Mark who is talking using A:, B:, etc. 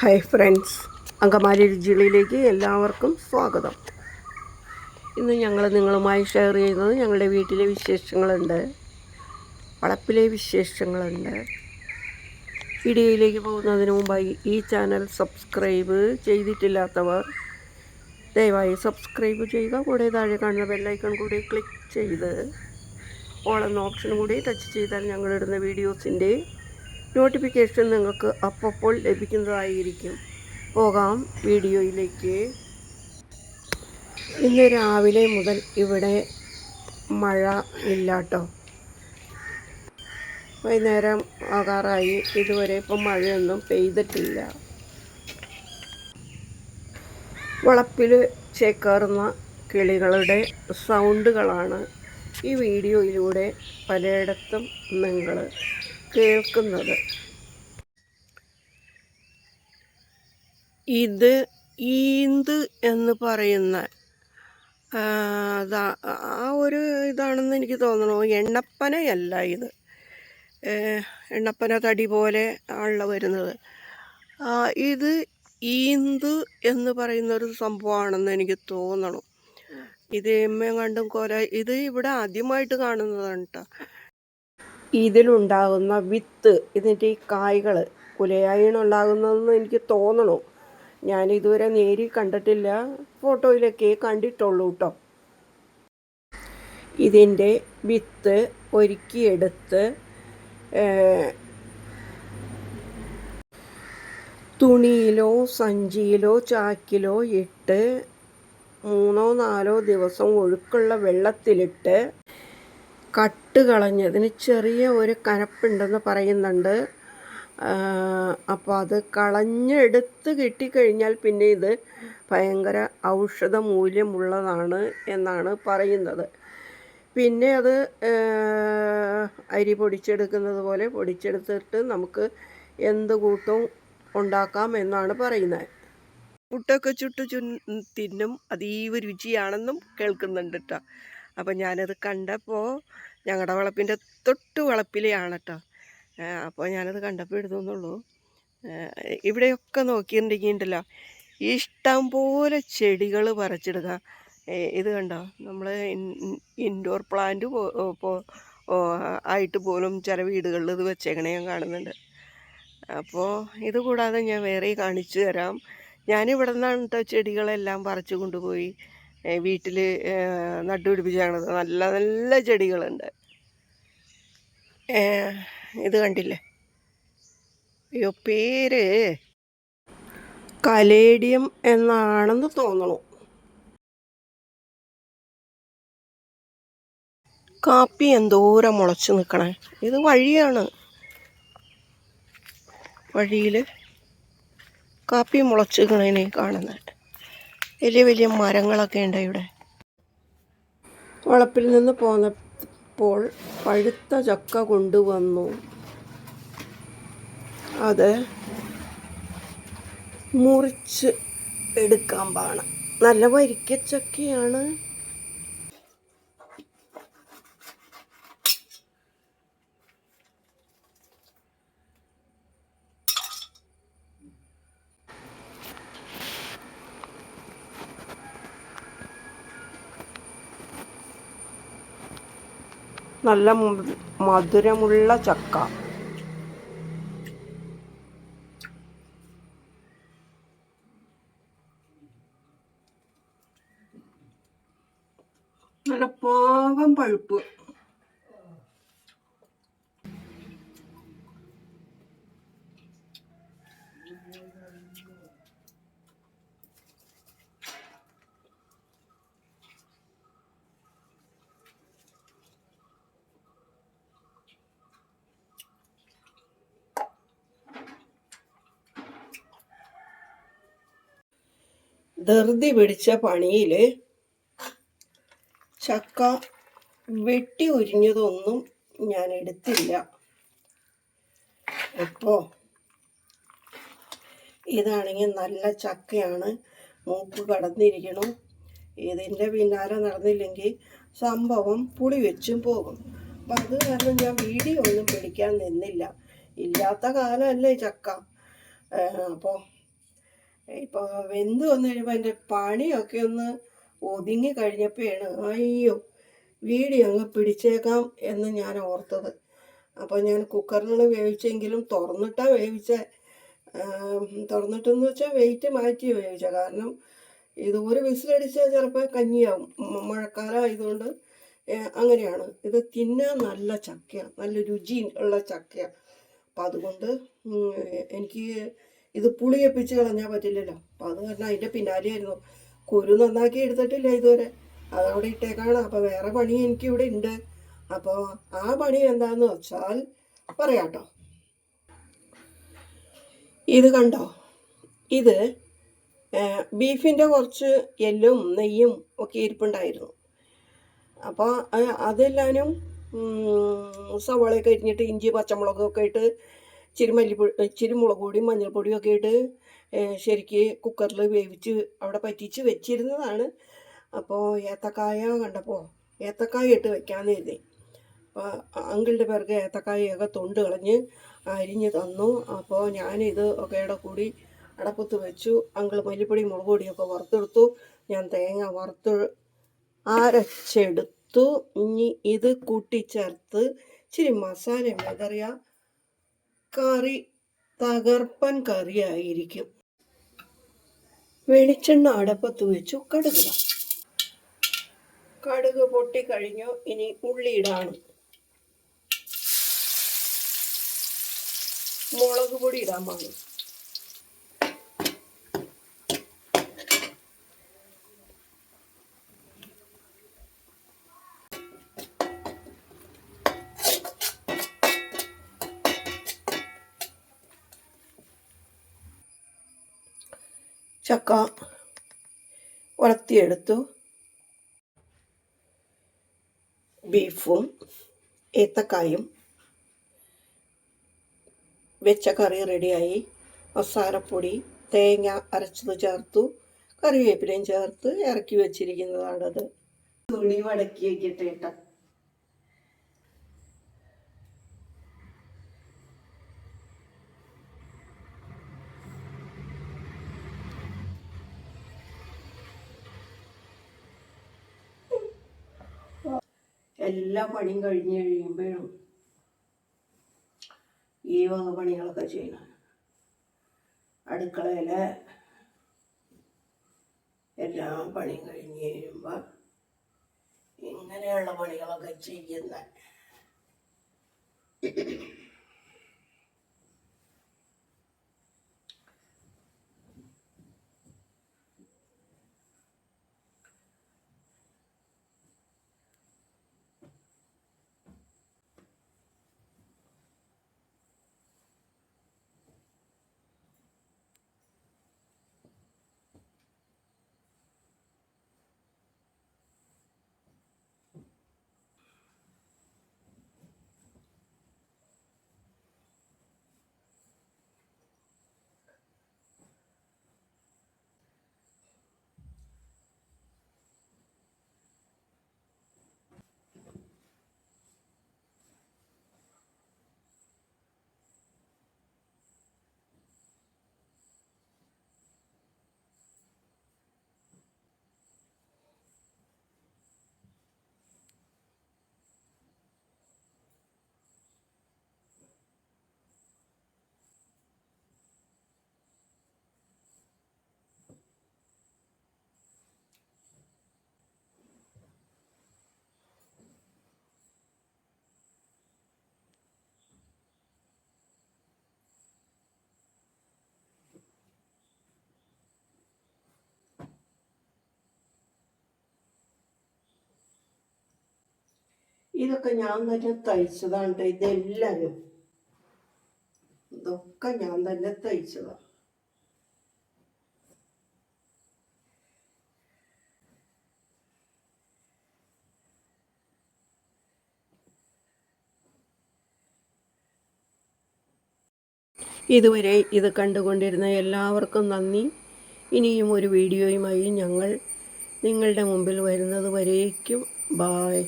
A: Hi friends Angamaly രുചികളിലേക്ക് എല്ലാവർക്കും സ്വാഗതം. ഇന്ന് ഞങ്ങൾ നിങ്ങളുമായി ഷെയർ ചെയ്യുന്നത് ഞങ്ങളുടെ വീട്ടിലെ വിശേഷങ്ങളുണ്ട്. വളപ്പിലെ വിശേഷങ്ങളുണ്ട്. വീഡിയോയിലേക്ക് പോകുന്നതിന് മുമ്പായി ഈ ചാനൽ സബ്സ്ക്രൈബ് ചെയ്തിട്ടില്ലാത്തവർ ദയവായി സബ്സ്ക്രൈബ് ചെയ്യുക. കൂടെ താഴെ കാണുന്ന ബെല്ലൈക്കൺ കൂടി ക്ലിക്ക് ചെയ്ത് ഓൾ എന്ന ഓപ്ഷൻ കൂടി ടച്ച് ചെയ്താൽ ഞങ്ങളിടുന്ന വീഡിയോസിന്റെ നോട്ടിഫിക്കേഷൻ നിങ്ങൾക്ക് അപ്പോൾ ലഭിക്കുന്നതായിരിക്കും. പോകാം വീഡിയോയിലേക്ക്. ഇന്ന് രാവിലെ മുതൽ ഇവിടെ മഴ ഇല്ലാട്ടോ. വൈകുന്നേരം ആകാറായി. ഇതുവരെ ഇപ്പം മഴയൊന്നും പെയ്തിട്ടില്ല. വളപ്പിൽ ചേക്കേറുന്ന കിളികളുടെ സൗണ്ടുകളാണ് ഈ വീഡിയോയിലൂടെ പലയിടത്തും നിങ്ങൾ കേൾക്കുന്നത്. ഇത് ഈന്ത് എന്ന് പറയുന്ന ആ, ഒരു ഇതാണെന്ന് എനിക്ക് തോന്നണു. എണ്ണപ്പനയല്ല ഇത്. എണ്ണപ്പന തടി പോലെ ആണല്ല വരുന്നത്. ഇത് ഈന്ത് എന്ന് പറയുന്ന ഒരു സംഭവമാണെന്ന് എനിക്ക് തോന്നണു. ഇത് എമ്മയും കണ്ടും കൊല ഇത് ഇവിടെ ആദ്യമായിട്ട് കാണുന്നതാണ് കേട്ടോ ഇതിലുണ്ടാകുന്ന വിത്ത് ഇതിന്റെ ഈ കായ്കൾ കുലയായിണുണ്ടാകുന്നതെന്ന് എനിക്ക് തോന്നണു. ഞാൻ ഇതുവരെ നേരി കണ്ടിട്ടില്ല. ഫോട്ടോയിലൊക്കെ കണ്ടിട്ടുള്ളൂ കേട്ടോ ഇതിന്റെ വിത്ത് ഒരുക്കിയെടുത്ത് തുണിയിലോ സഞ്ചിയിലോ ചാക്കിലോ ഇട്ട് മൂന്നോ നാലോ ദിവസം ഒഴുക്കുള്ള വെള്ളത്തിലിട്ട് കട്ട് കളഞ്ഞതിന് ചെറിയ ഒരു കനപ്പുണ്ടെന്ന് പറയുന്നുണ്ട്. അപ്പോൾ അത് കളഞ്ഞെടുത്ത് കിട്ടിക്കഴിഞ്ഞാൽ പിന്നെ ഇത് ഭയങ്കര ഔഷധ മൂല്യമുള്ളതാണ് എന്നാണ് പറയുന്നത്. പിന്നെ അത് അരി പൊടിച്ചെടുക്കുന്നത് പോലെ പൊടിച്ചെടുത്തിട്ട് നമുക്ക് എന്ത് കൂട്ടും ഉണ്ടാക്കാം എന്നാണ് പറയുന്നത്. പുട്ടൊക്കെ ചുട്ട് ചു തിന്നും. അതീവ രുചിയാണെന്നും കേൾക്കുന്നുണ്ട് കേട്ടോ അപ്പം ഞാനത് കണ്ടപ്പോൾ ഞങ്ങളുടെ വളപ്പിന്റെ തൊട്ട് വളപ്പിലെയാണ് കേട്ടോ അപ്പോൾ ഞാനത് കണ്ടപ്പോൾ എടുത്തുന്നുള്ളൂ. ഇവിടെയൊക്കെ നോക്കിയിട്ടുണ്ടെങ്കിൽ ഉണ്ടല്ലോ ഇഷ്ടം പോലെ ചെടികൾ പറിച്ചെടുക്കുക ഇത് കണ്ടോ? നമ്മൾ ഇൻഡോർ പ്ലാന്റ് ആയിട്ട് പോലും ചില വീടുകളിൽ ഇത് വെച്ചേക്കണേ ഞാൻ കാണുന്നുണ്ട്. അപ്പോൾ ഇത് കൂടാതെ ഞാൻ വേറെ കാണിച്ചു തരാം. ഞാനിവിടെ നിന്നാണ് കേട്ടോ ചെടികളെല്ലാം പറിച്ചു കൊണ്ടുപോയി. വീട്ടിൽ നട്ടുപിടിപ്പിച്ചാണത് നല്ല നല്ല ചെടികളുണ്ട്. ഇത് കണ്ടില്ലേ? അയ്യോ പേര്. കലേഡിയം എന്നാണെന്ന് തോന്നണു. കാപ്പി എന്തോരം മുളച്ച് നിൽക്കണേ ഇത് വഴിയാണ്. വഴിയിൽ കാപ്പി മുളച്ച് നിൽക്കണേനെ കാണുന്നത് വലിയ വലിയ മരങ്ങളൊക്കെ ഉണ്ട് ഇവിടെ. വളപ്പിൽ നിന്ന് പോന്നപ്പോൾ പഴുത്ത ചക്ക കൊണ്ടുവന്നു. അത് മുറിച്ച് എടുക്കാൻ പാണ് നല്ല വരിക്കച്ചക്കയാണ്. നല്ല മധുരമുള്ള ചക്ക. നല്ല പാകം പഴുപ്പ്. ധൃതി പിടിച്ച പണിയിൽ ചക്ക വെട്ടി ഉരിഞ്ഞതൊന്നും ഞാൻ എടുത്തില്ല. അപ്പോൾ ഇതാണെങ്കിൽ നല്ല ചക്കയാണ്. മൂക്ക് കടന്നിരിക്കണം. ഇതിന്റെ പിന്നാലെ നടന്നില്ലെങ്കിൽ സംഭവം പുളി വെച്ചും പോകും. അപ്പം അത് കാരണം ഞാൻ വീഡിയോ ഒന്നും പിടിക്കാൻ നിന്നില്ല. ഇല്ലാത്ത കാലമല്ലേ ചക്ക. അപ്പോൾ ഇപ്പോൾ വെന്ത് വന്നു കഴിയുമ്പോൾ അതിന്റെ പണിയൊക്കെ ഒന്ന് ഒതുങ്ങി കഴിഞ്ഞപ്പോഴാണ് അയ്യോ വീടി അങ്ങ് പിടിച്ചേക്കാം എന്ന് ഞാൻ ഓർത്തത്. അപ്പോൾ ഞാൻ കുക്കറിലാണ് വേവിച്ചെങ്കിലും തുറന്നിട്ടാണ് വേവിച്ച. തുറന്നിട്ടെന്ന് വെച്ചാൽ വെയിറ്റ് മാറ്റി വേവിച്ച. കാരണം ഇത് ഒരു വിസിലടിച്ചാൽ ചിലപ്പോൾ കഞ്ഞിയാവും. മഴക്കാലം ആയതുകൊണ്ട് അങ്ങനെയാണ്. ഇത് തിന്നാൻ നല്ല ചക്കയാണ് നല്ല രുചി ഉള്ള ചക്കയാണ് അപ്പം അതുകൊണ്ട് എനിക്ക് ഇത് പുളിയപ്പിച്ച് കളഞ്ഞാൽ പറ്റില്ലല്ലോ. അപ്പം അത് കാരണം അതിന്റെ പിന്നാലെയായിരുന്നു. കുരു നന്നാക്കി എടുത്തിട്ടില്ല ഇതുവരെ. അതവിടെ ഇട്ടേക്കാണ്. അപ്പോൾ വേറെ പണി എനിക്കിവിടെ ഉണ്ട്. അപ്പോൾ ആ പണി എന്താന്ന് വെച്ചാൽ പറയാട്ടോ. ഇത് കണ്ടോ? ഇത് ബീഫിന്റെ കുറച്ച് എല്ലും നെയ്യും ഒക്കെ ഇരിപ്പുണ്ടായിരുന്നു. അപ്പോൾ അതെല്ലാനും സവാളയൊക്കെ ഇരിഞ്ഞിട്ട് ഇഞ്ചി പച്ചമുളകൊക്കെ ഇട്ട് ഇച്ചിരി മല്ലിപ്പൊടി ഇച്ചിരി മുളക് പൊടിയും മഞ്ഞൾപ്പൊടിയും ഒക്കെ ഇട്ട് ശരിക്ക് കുക്കറിൽ വേവിച്ച് അവിടെ പറ്റിച്ച് വെച്ചിരുന്നതാണ്. അപ്പോൾ ഏത്തക്കായ കണ്ടപ്പോൾ ഏത്തക്കായ ഇട്ട് വെക്കാമെന്ന് കരുതി. അപ്പോൾ അങ്കിളുടെ പേർക്ക് ഏത്തക്കായൊക്കെ തൊണ്ട് കളഞ്ഞ് അരിഞ്ഞ് തന്നു. അപ്പോൾ ഞാനിത് ഒക്കെയുടെ കൂടി അടപ്പത്ത് വെച്ചു. അങ്കിൾ മല്ലിപ്പൊടി മുളക് പൊടിയൊക്കെ വറുത്തെടുത്തു. ഞാൻ തേങ്ങ വറുത്ത് അരച്ചെടുത്തു. ഇനി ഇത് കൂട്ടിച്ചേർത്ത് ഇച്ചിരി മസാല വിതറിയ കറി തകർപ്പൻ കറിയായിരിക്കും. വെളിച്ചെണ്ണ അടപ്പത്ത് വെച്ചു കടുക കടുക് പൊട്ടിക്കഴിഞ്ഞു ഇനി ഉള്ളിയിടാണ് മുളക് പൊടി ഇടാൻ പാടും ചക്ക വളർത്തിയെടുത്തു. ബീഫും ഏത്തക്കായും വെച്ച കറി റെഡിയായി. മസാലപ്പൊടി തേങ്ങ അരച്ചത് ചേർത്തു. കറിവേപ്പിലയും ചേർത്ത് ഇറക്കി വെച്ചിരിക്കുന്നതാണത്. തുണി മടക്കി വയ്ക്കട്ടെ എല്ലാ പണിയും കഴിഞ്ഞ് കഴിയുമ്പോഴും ഈ വക പണികളൊക്കെ ചെയ്യണം അടുക്കളയിലെ എല്ലാ പണിയും കഴിഞ്ഞ് കഴിയുമ്പോൾ ഇങ്ങനെയുള്ള പണികളൊക്കെ ചെയ്യുന്ന ഇതൊക്കെ ഞാൻ തന്നെ തയ്ച്ചതാണ് ട്ടോ ഇതെല്ലാവരും ഇതൊക്കെ ഞാൻ തന്നെ തയ്ച്ചതാണ് ഇതുവരെ ഇത് കണ്ടുകൊണ്ടിരുന്ന എല്ലാവർക്കും നന്ദി. ഇനിയും ഒരു വീഡിയോയുമായി ഞങ്ങൾ നിങ്ങളുടെ മുമ്പിൽ വരുന്നത് വരേക്കും. ബായ്